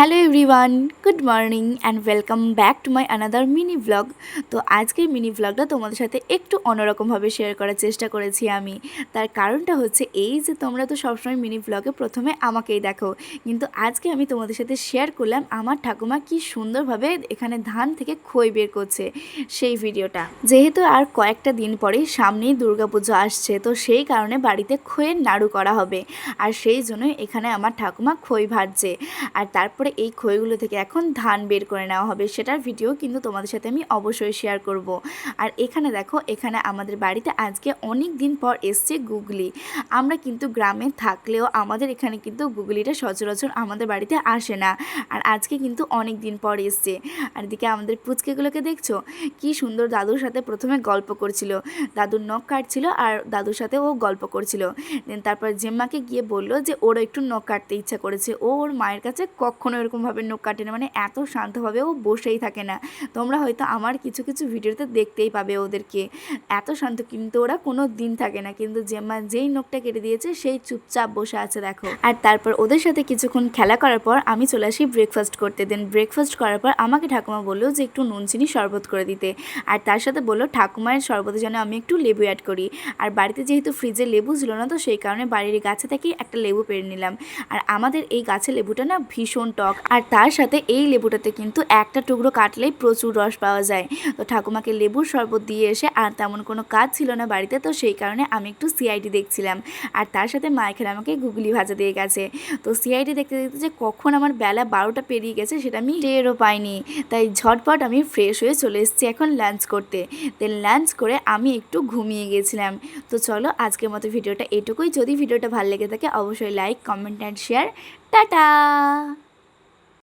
Hello everyone good morning and welcome back to my another mini blog তো আজকের mini ব্লগটা তোমাদের সাথে একটু অন্যরকমভাবে শেয়ার করার চেষ্টা করেছি আমি। তার কারণটা হচ্ছে এই যে তোমরা তো সবসময় মিনি ব্লগে প্রথমে আমাকেই দেখো। কিন্তু আজকে আমি তোমাদের সাথে শেয়ার করলাম আমার ঠাকুমা কি সুন্দরভাবে এখানে ধান থেকে খই বের করছে সেই ভিডিওটা। যেহেতু আর কয়েকটা দিন পরেই সামনেই দুর্গাপুজো আসছে, তো সেই কারণে বাড়িতে খইয়ের নাড়ু করা হবে। আর সেই জন্য এখানে আমার ঠাকুমা খই ভাজছে। আর তারপরে এই খইগুলো থেকে এখন ধান বের করে নেওয়া হবে, সেটার ভিডিও কিন্তু তোমাদের সাথে আমি অবশ্যই শেয়ার করব। আর এখানে দেখো, এখানে আমাদের বাড়িতে আজকে অনেক দিন পর এসছে গুগলি। আমরা কিন্তু গ্রামে থাকলেও আমাদের এখানে কিন্তু গুগলিটা সচরাচর আমাদের বাড়িতে আসে না। আর আজকে কিন্তু অনেক দিন পর এসছে। আর এদিকে আমাদের পুচকেগুলোকে দেখছ? কি সুন্দর দাদুর সাথে প্রথমে গল্প করছিল। দাদুর নখ কাটছিল আর দাদুর সাথে ও গল্প করছিল। দেন তারপর জেম্মাকে গিয়ে বলল যে ওর একটু নখ কাটতে ইচ্ছা করেছে। ও ওর মায়ের কাছে কখনো এরকমভাবে নখ কাটে না মানে এত শান্তভাবে ও বসেই থাকে না। তোমরা হয়তো আমার কিছু কিছু ভিডিওতে দেখতেই পাবে ওদেরকে। এত শান্ত কিন্তু ওরা কোনো দিন থাকে না, কিন্তু জেম্মা যেই নখটা কেটে দিয়েছে সেই চুপচাপ বসে আছে, দেখো। আর তারপর ওদের সাথে কিছুক্ষণ খেলা করার পর আমি চলে আসি ব্রেকফাস্ট করতে। দেন ব্রেকফাস্ট করার পর আমাকে ঠাকুমা বলল যে একটু নুন, চিনি শরবত করে দিতে। আর তার সাথে বলল, ঠাকুমায়ের শরবতে যেন আমি একটু লেবু অ্যাড করি। আর বাড়িতে যেহেতু ফ্রিজে লেবু ছিল না, তো সেই কারণে বাড়ির গাছে থেকেই একটা লেবু পেরে নিলাম। আর আমাদের এই গাছের লেবুটা না ভীষণ টক। আর তার সাথে এই লেবুটাতে কিন্তু একটা টুকরো কাটলেই প্রচুর রস পাওয়া যায়। তো ঠাকুমাকে লেবুর শরবত দিয়ে এসে আর তেমন কোনো কাজ ছিল না বাড়িতে, তো সেই কারণে আমি একটু সিআইডি দেখছিলাম। আর তার সাথে মায়ের আমাকে গুগলি ভাজা দিয়ে গেছে। তো সিআইডি দেখতে দেখতে যে কখন আমার বেলা বারোটা পেরিয়ে গেছে সেটা আমি টেরও পাইনি। তাই ঝটপট আমি ফ্রেশ হয়ে চলে এসেছি এখন লাঞ্চ করতে। দেন লাঞ্চ করে আমি একটু ঘুমিয়ে গেছিলাম। তো চলো আজকের মতো ভিডিওটা এটুকুই। যদি ভিডিওটা ভালো লেগে থাকে অবশ্যই like comment and share tata!